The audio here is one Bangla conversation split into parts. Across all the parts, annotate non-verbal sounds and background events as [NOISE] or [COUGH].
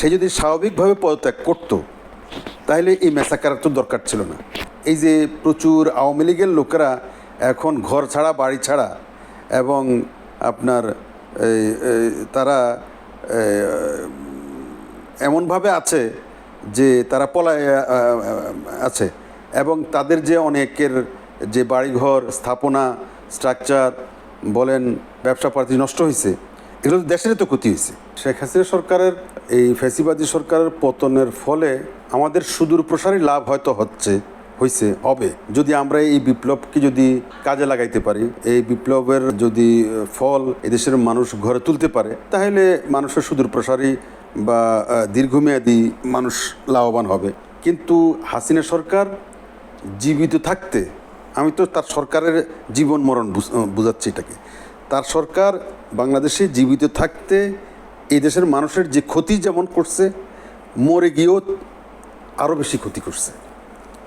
সে যদি স্বাভাবিকভাবে পদত্যাগ করতো, তাহলে এই ম্যাসাকার তো দরকার ছিল না। এই যে প্রচুর আওয়ামী লীগের লোকেরা এখন ঘর ছাড়া, বাড়ি ছাড়া এবং আপনার তারা এমনভাবে আছে যে তারা পলায় আছে এবং তাদের যে অনেকের যে বাড়িঘর, স্থাপনা স্ট্রাকচার বলেন ব্যবসা পাতি নষ্ট হয়েছে এগুলো তো দেশেরই তো ক্ষতি হয়েছে। শেখ হাসিনা সরকারের, এই ফ্যাসিবাদী সরকারের পতনের ফলে আমাদের সুদূর প্রসারী লাভ হয়তো হচ্ছে হয়েছে হবে। যদি আমরা এই বিপ্লবকে যদি কাজে লাগাইতে পারি, এই বিপ্লবের যদি ফল এদেশের মানুষ ঘরে তুলতে পারে, তাহলে মানুষের সুদূর প্রসারী বা দীর্ঘমেয়াদী মানুষ লাভবান হবে। কিন্তু হাসিনা সরকার জীবিত থাকতে, আমি তো তার সরকারের জীবন মরণ বুঝ- বুঝাচ্ছি এটাকে। তার সরকার বাংলাদেশে জীবিত থাকতে এই দেশের মানুষের যে ক্ষতি যেমন করছে, মরে গিয়েও আরও বেশি ক্ষতি করছে।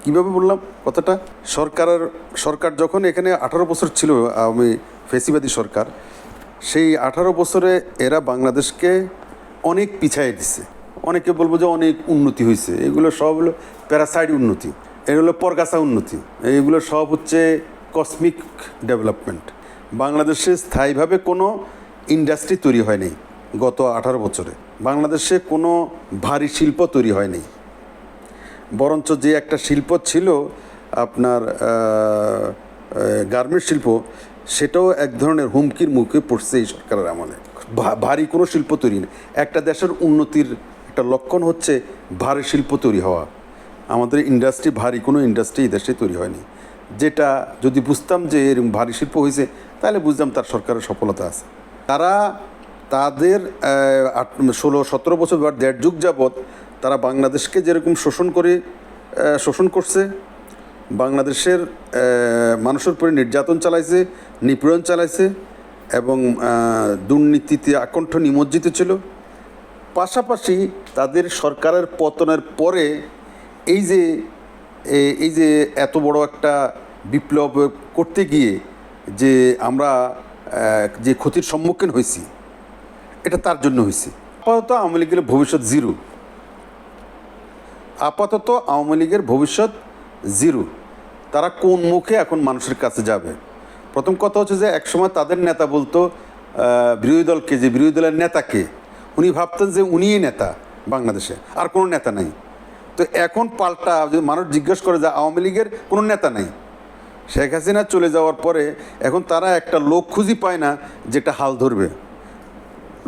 কীভাবে বললাম কথাটা? সরকারের, সরকার যখন এখানে আঠারো বছর ছিল, আমি ফেসিবাদী সরকার, সেই আঠারো বছরে এরা বাংলাদেশকে অনেক পিছাই দিছে। অনেকে বলব যে অনেক উন্নতি হয়েছে। এগুলো সব হলো প্যারাসাইড উন্নতি, এগুলো পরগাছা উন্নতি এইগুলো সব হচ্ছে কসমিক ডেভেলপমেন্ট বাংলাদেশে স্থায়ীভাবে কোনো ইন্ডাস্ট্রি তৈরি হয়নি গত আঠারো বছরে। বাংলাদেশে কোনো ভারী শিল্প তৈরি হয়নি। বরঞ্চ যে একটা শিল্প ছিল আপনার গার্মেন্ট শিল্প, সেটাও এক ধরনের হুমকির মুখে পড়ছে এই সরকারের আমলে। ভারী কোনো শিল্প তৈরি নেই একটা দেশের উন্নতির একটা লক্ষণ হচ্ছে ভারী শিল্প তৈরি হওয়া। আমাদের ইন্ডাস্ট্রি ভারী কোনো ইন্ডাস্ট্রি এই দেশে তৈরি হয়নি। যেটা যদি বুঝতাম যে এরকম ভারী শিল্প হয়েছে, তাহলে বুঝতাম তার সরকারের সফলতা আছে। তারা তাদের ষোলো, সতেরো বছর বা দেড় যুগ যাবৎ তারা বাংলাদেশকে যেরকম শোষণ করে শোষণ করছে, বাংলাদেশের মানুষের উপরে নির্যাতন চালাইছে, নিপীড়ন চালাইছে এবং দুর্নীতিতে আকণ্ঠ নিমজ্জিত ছিল। পাশাপাশি তাদের সরকারের পতনের পরে এই যে এই যে এত বড় একটা বিপ্লব করতে গিয়ে যে আমরা যে ক্ষতির সম্মুখীন হয়েছি, এটা তার জন্য হয়েছে। আপাতত আওয়ামী লীগের ভবিষ্যৎ জিরো। আপাতত আওয়ামী লীগের ভবিষ্যৎ জিরো। তারা কোন মুখে এখন মানুষের কাছে যাবে? প্রথম কথা হচ্ছে যে একসময় তাদের নেতা বলতো বিরোধী দলকে, যে বিরোধী দলের নেতাকে, উনি ভাবতেন যে উনিই নেতা বাংলাদেশে। আর কোনো নেতা নাই। তো এখন পাল্টা যদি মানুষ জিজ্ঞেস করে যে আওয়ামী লীগের কোনো নেতা নাই। শেখ হাসিনা চলে যাওয়ার পরে এখন তারা একটা লোক খুঁজি পায় না যেটা হাল ধরবে।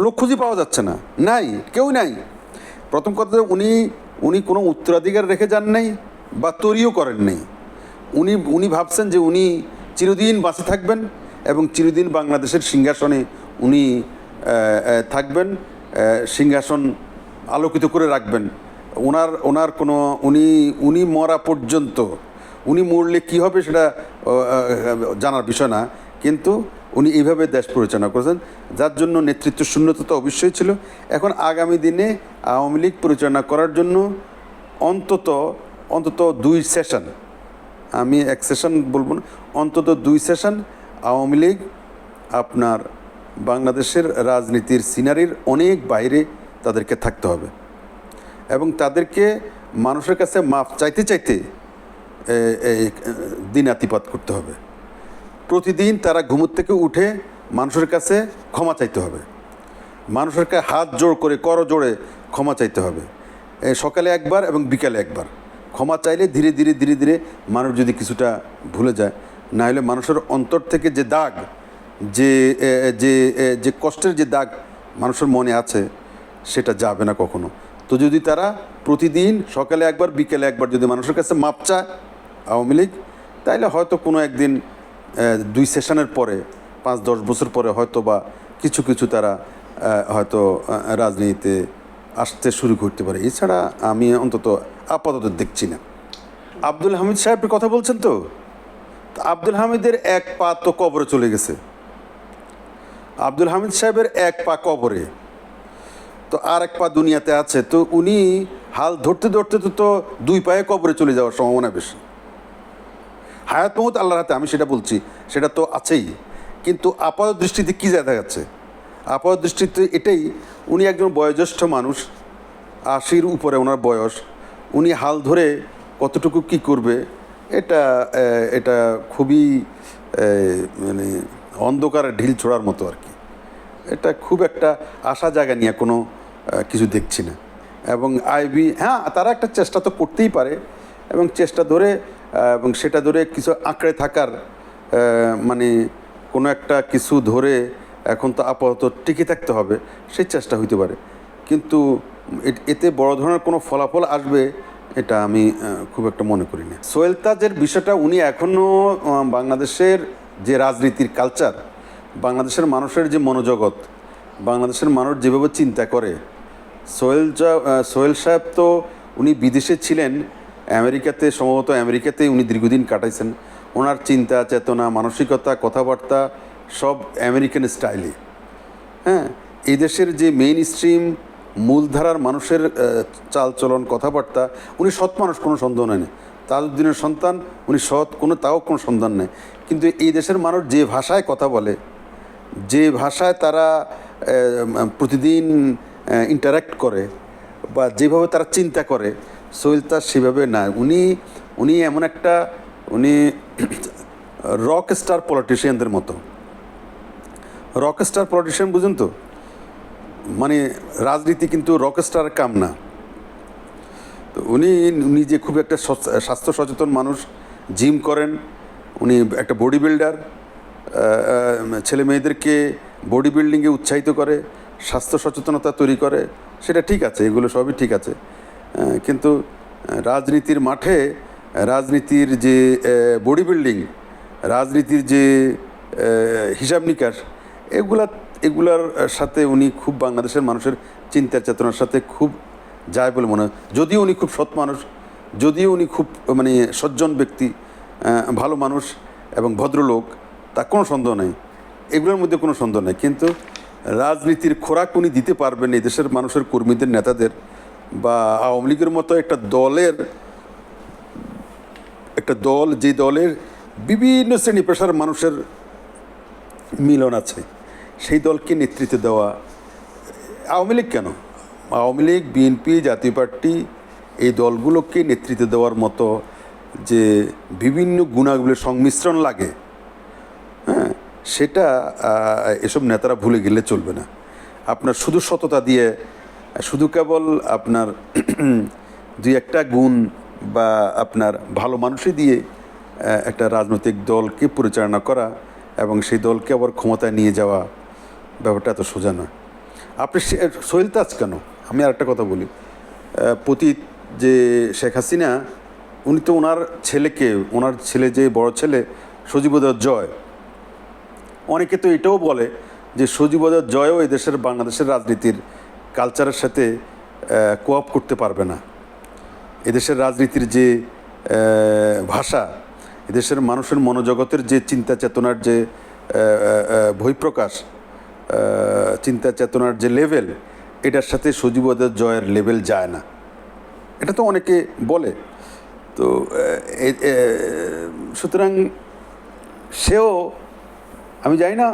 লোক খুঁজি পাওয়া যাচ্ছে না। নাই, কেউ নাই। প্রথম কথা উনি উনি কোনো উত্তরাধিকার রেখে যান নাই বা তৈরিও করেন নাই। উনি উনি ভাবছেন যে উনি চিরদিন বাঁচে থাকবেন এবং চিরদিন বাংলাদেশের সিংহাসনে উনি থাকবেন সিংহাসন আলোকিত করে রাখবেন। ওনার ওনার কোনো, উনি উনি মরা পর্যন্ত, উনি মরলে কী হবে সেটা জানার বিষয় না, কিন্তু উনি এইভাবে দেশ পরিচালনা করেছেন, যার জন্য নেতৃত্ব শূন্যতা তো অবশ্যই ছিল। এখন আগামী দিনে আওয়ামী লীগ পরিচালনা করার জন্য অন্তত অন্তত দুই সেশন, আমি এক সেশন বলব না, অন্তত দুই সেশন আওয়ামী লীগ আপনার বাংলাদেশের রাজনীতির সিনারির অনেক বাইরে তাদেরকে থাকতে হবে। এবং তাদেরকে মানুষের কাছে মাফ চাইতে চাইতে এই দিনাতিপাত করতে হবে। প্রতিদিন তারা ঘুমুর থেকে উঠে মানুষের কাছে ক্ষমা চাইতে হবে। মানুষের কাছে হাত জোড় করে, কর জোড়ে ক্ষমা চাইতে হবে। সকালে একবার এবং বিকালে একবার। ক্ষমা চাইলে ধীরে ধীরে ধীরে ধীরে মানুষ যদি কিছুটা ভুলে যায় না হলে মানুষের অন্তর থেকে যে দাগ, যে যে যে কষ্টের যে দাগ মানুষের মনে আছে, সেটা যাবে না কখনো। তো যদি তারা প্রতিদিন, সকালে একবার, বিকেলে একবার যদি মানুষের কাছে মাপ চায়, আওয়ামী লীগ, তাইলে হয়তো কোনো একদিন দুই সেশনের পরে, পাঁচ, দশ বছর পরে হয়তো বা কিছু কিছু তারা হয়তো রাজনীতিতে আসতে শুরু করতে পারে। এছাড়া আমি অন্তত আপাতত দেখছি না। আব্দুল হামিদ সাহেবের কথা বলছেন তো আব্দুল হামিদের এক পা তো কবরে চলে গেছে। আব্দুল হামিদ সাহেবের এক পা কবরে। তো আর এক পা দুনিয়াতে আছে, তো উনি হাল ধরতে ধরতে তো তো দুই পায়ে কবরে চলে যাওয়ার সম্ভাবনা বেশি। হায়াত মহত আল্লাহর হাতে, আমি সেটা বলছি, সেটা তো আছেই। কিন্তু আপাত দৃষ্টিতে কী দেখা যাচ্ছে আপাত দৃষ্টিতে এটাই, উনি একজন বয়োজ্যেষ্ঠ মানুষ, আশির উপরে ওনার বয়স, উনি হাল ধরে কতটুকু কি করবে, এটা এটা খুবই মানে অন্ধকারে ঢিল ছোড়ার মতো আর কি। এটা খুব একটা আশা জায়গা নিয়ে কোনো কিছু দেখছি না। এবং আইবি হ্যাঁ তারা একটা চেষ্টা তো করতেই পারে। এবং চেষ্টা ধরে এবং সেটা ধরে কিছু আঁকড়ে থাকার মানে কোনো একটা কিছু ধরে এখন তো আপাতত টিকে থাকতে হবে, সেই চেষ্টা হইতে পারে। কিন্তু এতে বড় ধরনের কোনো ফলাফল আসবে এটা আমি খুব একটা মনে করি না। সোহেল তাজের বিষয়টা উনি এখনও বাংলাদেশের যে রাজনীতির কালচার বাংলাদেশের মানুষের যে মনোজগৎ, বাংলাদেশের মানুষ যেভাবে চিন্তা করে সোহেল সোহেল সাহেব তো উনি বিদেশে ছিলেন, আমেরিকাতে, সম্ভবত আমেরিকাতেই উনি দীর্ঘদিন কাটাইছেন। ওনার চিন্তা, চেতনা, মানসিকতা, কথাবার্তা সব আমেরিকান স্টাইলে। হ্যাঁ এই দেশের যে মেইন স্ট্রিম মূলধারার মানুষের চালচলন, কথাবার্তা, উনি সৎ মানুষ, কোনো সন্দেহ নেই। তাজউদ্দিনের সন্তান, উনি সৎ, কোনো, তাও কোনো সন্ধান নেই। কিন্তু এই দেশের মানুষ যে ভাষায় কথা বলে, যে ভাষায় তারা প্রতিদিন ইন্টারাক্ট করে বা যেভাবে তারা চিন্তা করে, সোহেল তার সেভাবে না। উনি উনি এমন একটা, উনি রক স্টার পলিটিশিয়ানদের মতো। রক স্টার পলিটিশিয়ান বুঝুন তো? মানে রাজনীতি কিন্তু রক স্টার কাম না। তো উনি নিজে খুব একটা স্বাস্থ্য সচেতন মানুষ জিম করেন, উনি একটা বডি বিল্ডার ছেলে মেয়েদেরকে বডি বিল্ডিংয়ে উৎসাহিত করে। স্বাস্থ্য সচেতনতা তৈরি করে, সেটা ঠিক আছে, এগুলো সবই ঠিক আছে। কিন্তু রাজনীতির মাঠে, রাজনীতির যে বডি বিল্ডিং রাজনীতির যে হিসাব নিকাশ, এগুলা, এগুলার সাথে উনি খুব বাংলাদেশের মানুষের চিন্তা চেতনার সাথে খুব যায় বলে মনে হয়। যদিও উনি খুব সৎ মানুষ, যদিও উনি খুব মানে সজ্জন ব্যক্তি ভালো মানুষ এবং ভদ্রলোক, তা কোনো সন্দেহ নেই। এগুলোর মধ্যে কোনো সন্দেহ নেই। কিন্তু রাজনীতির খোরাক উনি দিতে পারবেন এই দেশের মানুষের কর্মীদের, নেতাদের, বা আওয়ামী লীগের মতো একটা দলের, একটা দল, যে দলের বিভিন্ন শ্রেণি পেশার মানুষের মিলন আছে, সেই দলকে নেতৃত্ব দেওয়া, আওয়ামী লীগ কেন? আওয়ামী লীগ, বিএনপি, জাতীয় পার্টি, এই দলগুলোকে নেতৃত্ব দেওয়ার মতো যে বিভিন্ন গুণাগুলির সংমিশ্রণ লাগে হ্যাঁ সেটা এসব নেতারা ভুলে গেলে চলবে না। আপনার শুধু সততা দিয়ে, শুধু কেবল আপনার [CLEARS THROAT] দুই একটা গুণ বা আপনার ভালো মানুষই দিয়ে একটা রাজনৈতিক দলকে পরিচালনা করা এবং সেই দলকে আবার ক্ষমতায় নিয়ে যাওয়া ব্যাপারটা এত সোজা নয়। আপনি সোহেল তাজ কেন? আমি আর একটা কথা বলি। পতীত যে শেখ হাসিনা, উনি তো ওনার ছেলেকে, ওনার ছেলে যে বড় ছেলে সজীবদর জয় অনেকে তো এটাও বলে যে সজীবদর জয়ও এই দেশের বাংলাদেশের রাজনীতির কালচারের সাথে কোয়াপ করতে পারবে না। এদেশের রাজনীতির যে ভাষা এদেশের মানুষের মনোজগতের যে চিন্তা চেতনার যে বহিঃপ্রকাশ চিন্তা চেতনার যে লেভেল এটার সাথে সজীবদের জয়ের লেভেল যায় না। এটা তো অনেকে বলে। তো সুতরাং সেও আমি জানি না,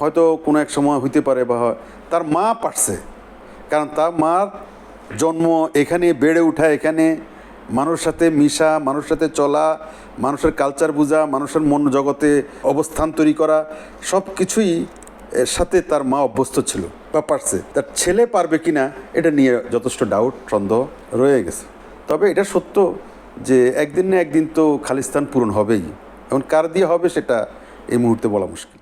হয়তো কোনো এক সময় হইতে পারে বা হয় তার মা পারছে। কারণ তার মার জন্ম এখানে বেড়ে ওঠা, এখানে মানুষের সাথে মিশা মানুষের সাথে চলা, মানুষের কালচার বোঝা, মানুষের মন জগতে অবস্থান তৈরি করা সব কিছুই এর সাথে তার মা অভ্যস্ত ছিল বা পারছে। তার ছেলে পারবে কিনা, এটা নিয়ে যথেষ্ট ডাউট সন্দেহ রয়ে গেছে। তবে এটা সত্য যে একদিন না একদিন তো খালিস্তান পূরণ হবেই। এখন কার দিয়ে হবে সেটা এই মুহূর্তে বলা মুশকিল।